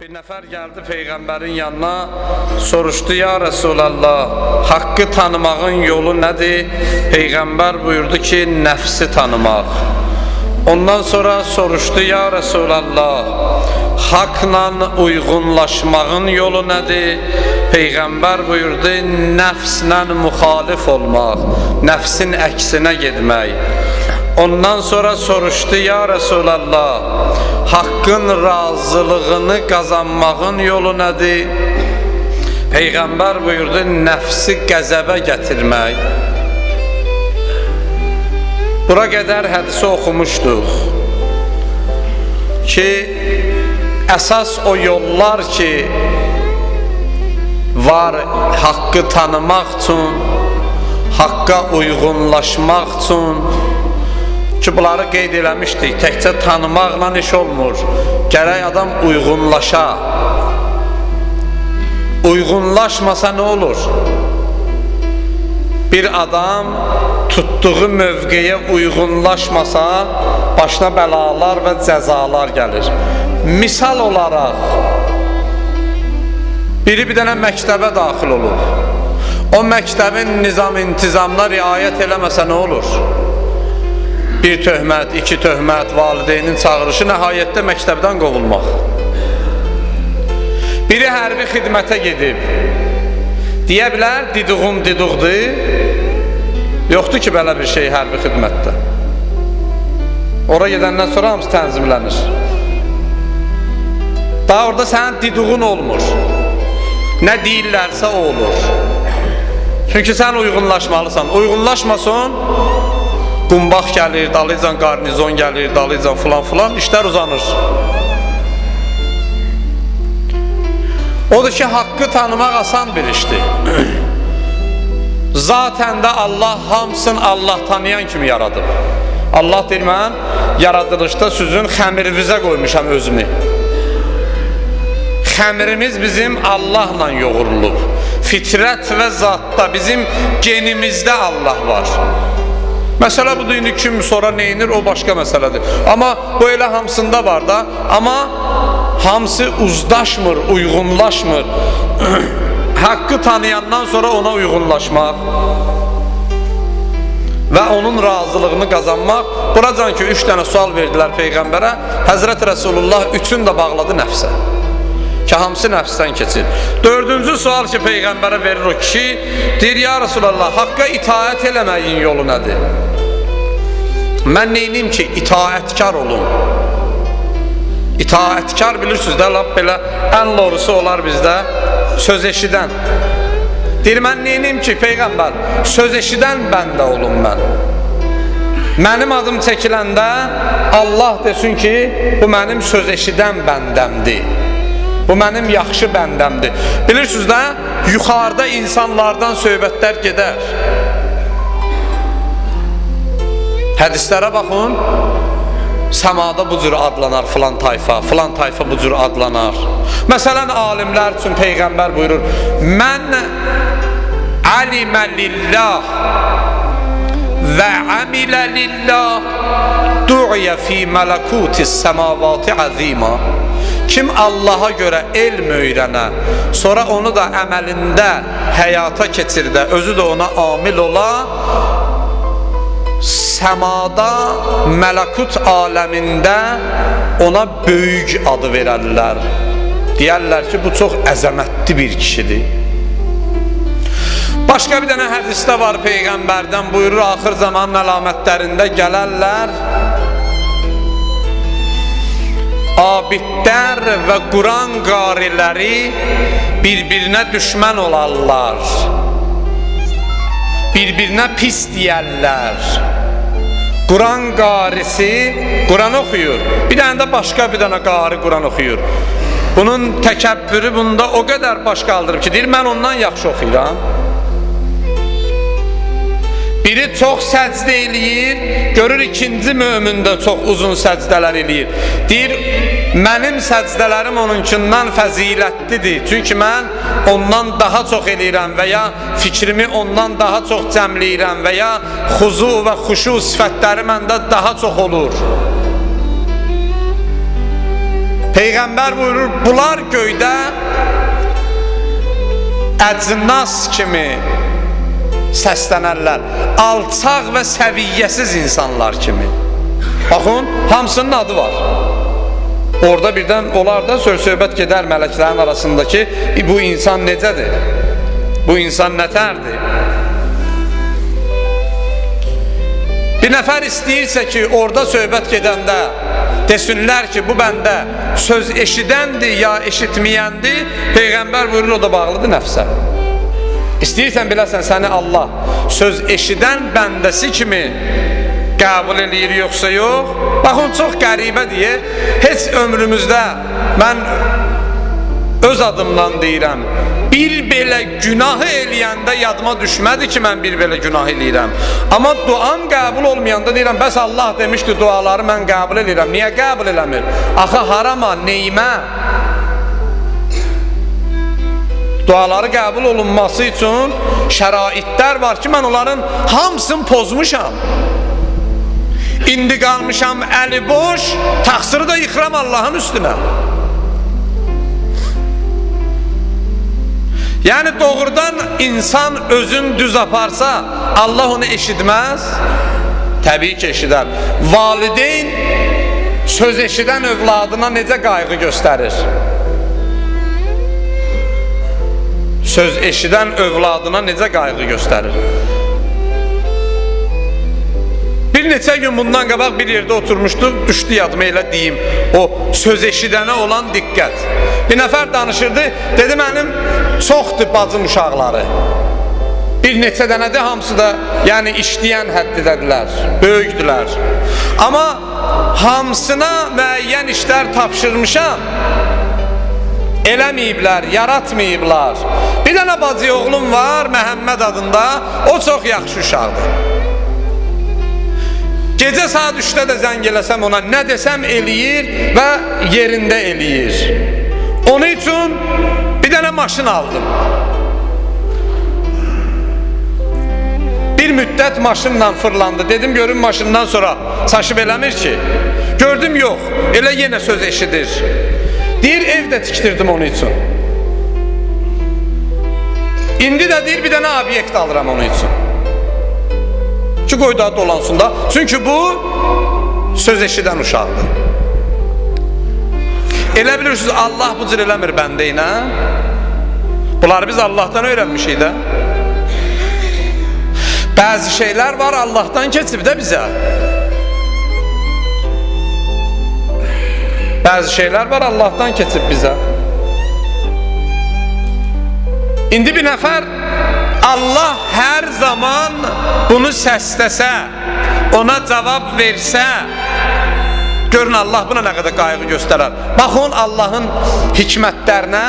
Bir nefer geldi peygamberin yanına soruştu ya Resulallah hakkı tanımağın yolu nedir? Peygamber buyurdu ki nefsi tanımak. Ondan sonra soruştu ya Resulallah hakla uygunlaşmağın yolu nedir? Peygamber buyurdu nefsle muhalif olmak, nefsin əksine gitmek. Ondan sonra soruşdu ya Resulallah Hakkın razılığını kazanmağın yolu nədir? Peygamber buyurdu nəfsi qəzəbə gətirmək Bura qədər hədisi oxumuşduq ki əsas o yollar ki var haqqı tanımaq üçün haqqa uyğunlaşmaq üçün ki bunları qeyd eləmişdik. Təkcə tanımaqla iş olmur. Gərək adam uyğunlaşa. Uyğunlaşmasa nə olur? Bir adam tutduğu mövqeyə uyğunlaşmasa başına bəlalar və cəzalar gəlir. Misal olaraq biri bir dənə məktəbə daxil olub. O məktəbin nizam intizamına riayət eləməsə nə olur? Bir töhmət, iki töhmət, valideynin çağırışı nəhayətdə məktəbdən qovulmaq. Biri hərbi xidmətə gedib. Deyə bilər, diduğum diduqdur. Yoxdur ki, belə bir şey hərbi xidmətdə. Ora gedəndən sonra hamısı tənzimlənir. Daha orada sənin diduğun olmur. Nə deyirlərsə olur. Çünki sən uyğunlaşmalısan. Uyğunlaşmasan, Qumbaq gəlir, dalıcan qarnizon gəlir, dalıcan filan filan işlər uzanır. Odur ki, haqqı tanımaq asan bir işdir. Zaten də Allah hamısını Allah tanıyan kimi yaradıb. Allah deyir mən yaradılışda sizin xəmirinizə qoymuşam özümü. Xəmirimiz bizim Allahla yoğurulub. Fitrət və zatda bizim genimizdə Allah var. Məsələ budur, indi kim sonra neyinir, o başqa məsələdir. Amma bu elə hamısında var da, amma hamısı uzdaşmır, uyğunlaşmır. Haqqı tanıyandan sonra ona uyğunlaşmaq və onun razılığını qazanmaq. Buracan ki, üç dənə sual verdilər Peyğəmbərə, Həzrət Rəsulullah üçün də bağladı nəfsə ki hamısı nəfsdən keçir. Dördüncü sual ki Peyğəmbərə verir o kişi, deyir ya Resulallah, haqqa itaət eləməyin yolu nədir? Mən neynim ki itaətkar olum? İtaətkar bilirsiniz də, lap belə ən lorusu olar bizdə söz eşidən. Deyir mən neynim ki Peyğəmbər, söz eşidən bəndə olum mən. Mənim adım çəkiləndə Allah desin ki, bu mənim söz eşidən bəndəmdir. Bu mənim yaxşı bəndəmdir. Bilirsiniz də, yuxarıda insanlardan söhbətlər gedər. Hədislərə baxın. Səmada bu cür adlanar filan tayfa, filan tayfa bu cür adlanar. Məsələn, alimlər üçün Peyğəmbər buyurur, Mən alimə lillah və amilə lillah du'iyə fi mələkutis səmavati əzima Kim Allaha görə elm öyrənə, sonra onu da əməlində həyata keçirdə, özü də ona amil ola, səmada, mələkut aləmində ona böyük adı verərlər. Deyərlər ki, bu çox əzəmətli bir kişidir. Başqa bir dənə hədisdə var Peyğəmbərdən buyurur, axır zaman əlamətlərində gələrlər, abidlər və Quran qariləri bir-birinə düşmən olarlar. Bir-birinə pis deyərlər. Quran qarisi Quran oxuyur. Bir dənə də başqa bir dənə qari Quran oxuyur. Bunun təkəbbürü bunda o qədər baş qaldırıb ki, deyir mən ondan yaxşı oxuyuram. Biri çox səcdə eləyir, görür ikinci mömin də çox uzun səcdələr eləyir. Deyir, mənim səcdələrim onunkindən fəzilətlidir. Çünki mən ondan daha çox eləyirəm və ya fikrimi ondan daha çox cəmləyirəm və ya xuzu və xuşu sifətləri məndə daha çox olur. Peyğəmbər buyurur, bunlar göydə əcnas kimi səslənərlər. Alçaq və səviyyəsiz insanlar kimi. Baxın, hamısının adı var. Orada birdən olar da söz-söhbət gedər mələklərin arasındakı "E, bu insan necədir? Bu insan nətərdir? Bir nəfər istəyirsə ki, orada söhbət gedəndə desinlər ki, bu bəndə söz eşidəndir ya eşitməyəndir, Peyğəmbər buyurur, o da bağlıdır nəfsə. İstəyirsən biləsən səni Allah söz eşidən bəndəsi kimi qəbul eləyir yoxsa yox? Baxın, çox qəribə deyə, heç ömrümüzdə mən öz adımdan deyirəm, bir belə günahı eləyəndə yadıma düşmədi ki, mən bir belə günah eləyirəm. Amma duam qəbul olmayanda deyirəm, bəs Allah demişdi duaları mən qəbul eləyirəm. Niyə qəbul eləmir? Axı harama, neymə? Duaları qəbul olunması üçün şəraitlər var ki, mən onların hamısını pozmuşam. İndi qalmışam əli boş, təqsiri də yıxıram Allahın üstünə. Yəni doğrudan insan özün düz aparsa, Allah onu eşitməz? Təbii ki, eşidər. Valideyn söz eşidən övladına necə qayğı göstərir? Söz eşidən övladına necə qayğı göstərir? Bir neçə gün bundan qabaq bir yerdə oturmuşduq, düşdü yadıma elə deyim. O söz eşidənə olan diqqət. Bir nəfər danışırdı, dedi mənim çoxdur bacım uşaqları. Bir neçə dənədir hamısı da yəni işləyən həddidədirlər, böyükdülər. Amma hamısına müəyyən işlər tapşırmışam. Eləməyiblər, yaratmayıblar. Bir dənə bacı oğlum var, Məhəmməd adında. O çox yaxşı uşaqdır. Gecə saat 3-də də zəng eləsəm ona nə desəm eləyir və yerində eləyir. Onun üçün bir dənə maşın aldım. Bir müddət maşınla fırlandı. Dedim görüm maşından sonra çaşıb eləmir ki. Gördüm yox, elə yenə söz eşidir. Deyir ev də tikdirdim onun üçün. İndi də deyir bir dənə obyekt alıram onun üçün. Ki qoy da dolansın da. Çünki bu söz eşidən uşaqdır. Elə bilirsiniz Allah bu cür eləmir bəndə ilə. Bunları biz Allahdan öyrənmişik də. Bəzi şeylər var Allahdan keçib də bizə. Bəzi şeylər var Allahdan keçib bizə. İndi bir nəfər Allah hər zaman bunu səsləsə, ona cavab versə, görün Allah buna nə qədər qayğı göstərər. Baxın Allahın hikmətlərinə,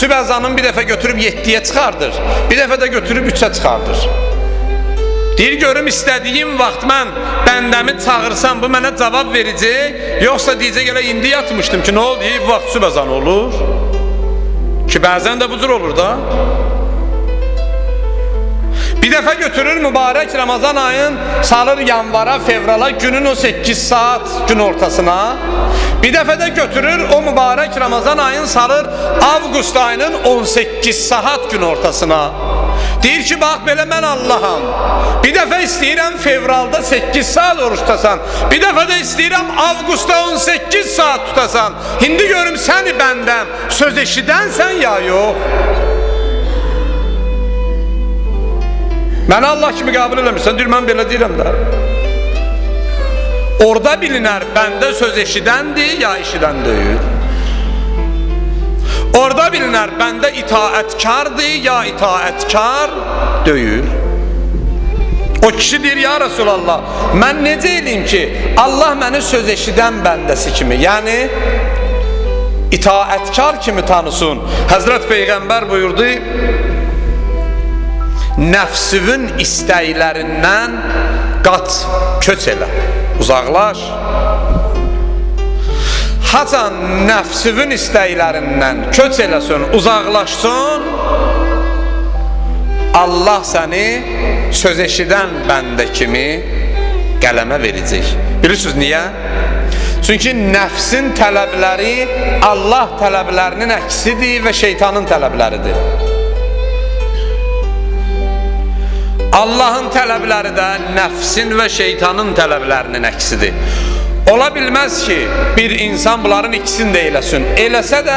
Sübəzanın bir dəfə götürüb 7-yə çıxardır, bir dəfə də götürüb 3-ə çıxardır. Deyir görüm istədiyim vaxt mən bəndəmi çağırsam bu mənə cavab verəcək, yoxsa deyəcək elə indi yatmışdım ki, nə oldu? Bu vaxt Sübəzan olur. Ki bəzən də bu cür olur da. Bir dəfə götürür mübarək Ramazan ayın salır yanvara, fevrala günün o 8 saat gün ortasına. Bir dəfə də götürür o mübarək Ramazan ayın salır avqust ayının 18 saat gün ortasına. Deyir ki bax belə mən Allaham. Bir dəfə istəyirəm fevralda 8 saat oruç tutasan. Bir dəfə də istəyirəm avqustda 18 saat tutasan. İndi görüm səni bəndəm söz eşidənsən ya yox. Məni Allah kimi qəbul eləmirsən, deyir mən belə deyirəm də. Orada bilinər bəndə söz eşidəndir ya eşidən deyil. Orada bilinər bəndə itaətkardır ya itaətkar deyil. O kişi deyir ya Resulallah, mən necə eləyim ki, Allah məni söz eşidən bəndəsi kimi, yəni itaətkar kimi tanısın. Həzrət Peyğəmbər buyurdu, nəfsivin istəklərindən qaç, köç elə, uzaqlaş. Hacan nəfsivin istəklərindən köç eləsin, uzaqlaşsın, Allah səni söz eşidən bəndə kimi qələmə verəcək. Bilirsiniz niyə? Çünki nəfsin tələbləri Allah tələblərinin əksidir və şeytanın tələbləridir. Allahın tələbləri də nəfsin və şeytanın tələblərinin əksidir. Ola bilməz ki, bir insan bunların ikisini də eləsin. Eləsə də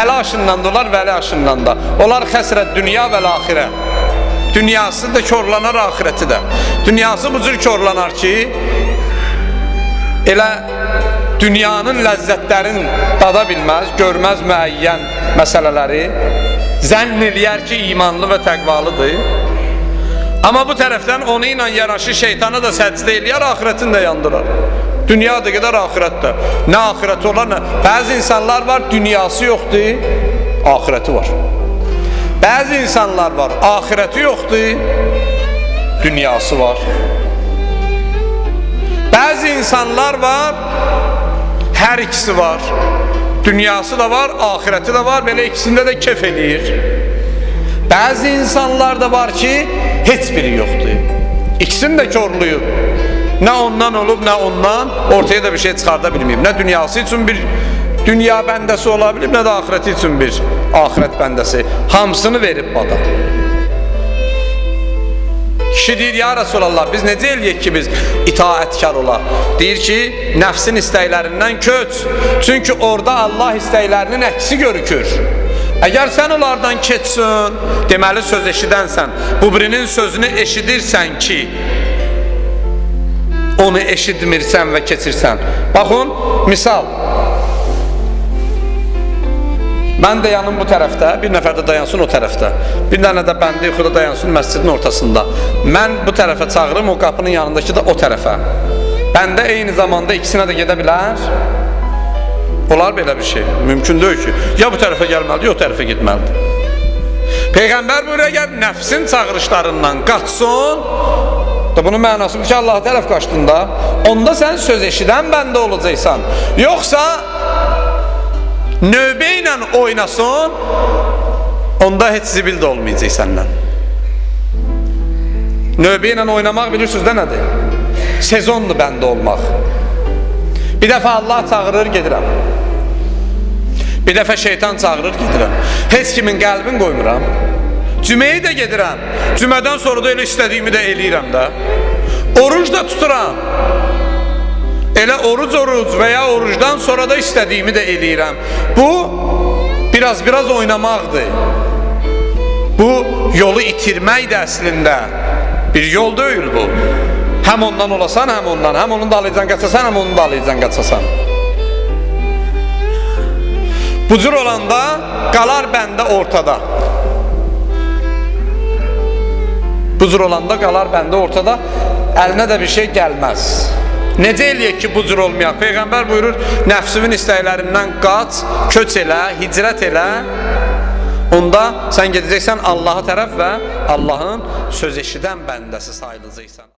əli aşından da olar, vəli aşından da. Onlar xəsrət dünya və axirə. Dünyası da korlanar, axirəti də. Dünyası bu cür korlanar ki, elə dünyanın ləzzətlərin dada bilməz, görməz müəyyən məsələləri, zənn eləyər ki, imanlı və təqvalıdır. Amma bu tərəfdən onu ilə yanaşı şeytana da səcdə eləyər, axirətini də yandırar. Dünya da qədər axirət də. Nə axirəti olar, nə. Bəzi insanlar var, dünyası yoxdur, axirəti var. Bəzi insanlar var, axirəti yoxdur, dünyası var. Bəzi insanlar var, hər ikisi var. Dünyası da var, axirəti də var, belə ikisində də kef eləyir. Bəzi insanlar da var ki, heç biri yoxdur. İkisini də korluyub. Nə ondan olub, nə ondan ortaya da bir şey çıxarda bilməyib. Nə dünyası üçün bir dünya bəndəsi ola bilib, nə də axirəti üçün bir axirət bəndəsi. Hamısını verib bada. Kişi deyir, ya Resulallah, biz necə eləyək ki, biz itaətkar olaq? Deyir ki, nəfsin istəklərindən köç. Çünki orada Allah istəklərinin əksi görükür. Əgər sən onlardan keçsin, deməli söz eşidənsən, bu birinin sözünü eşidirsən ki, onu eşitmirsən və keçirsən. Baxın, misal. Mən dayanım bu tərəfdə, bir nəfər də dayansın o tərəfdə. Bir dənə də bəndə yuxuda dayansın məscidin ortasında. Mən bu tərəfə çağırım, o qapının yanındakı da o tərəfə. Bəndə eyni zamanda ikisinə də gedə bilər. Olar belə bir şey. Mümkün deyil ki, ya bu tərəfə gəlməlidir, ya o tərəfə getməlidir. Peyğəmbər buyuruyor, əgər nəfsin çağırışlarından qaçsın, da bunun mənası bu ki, Allah tərəf qaçdığında, onda sən söz eşidən bəndə olacaqsan. Yoxsa növbə ilə oynasın, onda heç zibil də olmayacaq səndən. Növbə ilə oynamaq bilirsiniz də nədir? Sezondur bəndə olmaq. Bir dəfə Allah çağırır, gedirəm. Bir dəfə şeytan çağırır, gedirəm. Heç kimin qəlbini qoymuram. Cüməyi də gedirəm. Cümədən sonra da elə istədiyimi də eləyirəm də. Oruc da tuturam. Elə oruc oruc və ya orucdan sonra da istədiyimi də eləyirəm. Bu biraz biraz oynamaqdır. Bu yolu itirməkdir əslində. Bir yol deyil bu. Həm ondan olasan, həm ondan. Həm onun dalıcan qaçasan, həm onun dalıcan qaçasan. Bu cür olanda qalar bəndə ortada. Cür olanda qalar bəndə ortada. Əlinə də bir şey gəlməz. Necə eləyək ki, bu cür olmayaq? Peyğəmbər buyurur, nəfsinin istəklərindən qaç, köç elə, hicrət elə. Onda sən gedəcəksən Allaha tərəf və Allahın söz eşidən bəndəsi sayılacaqsan.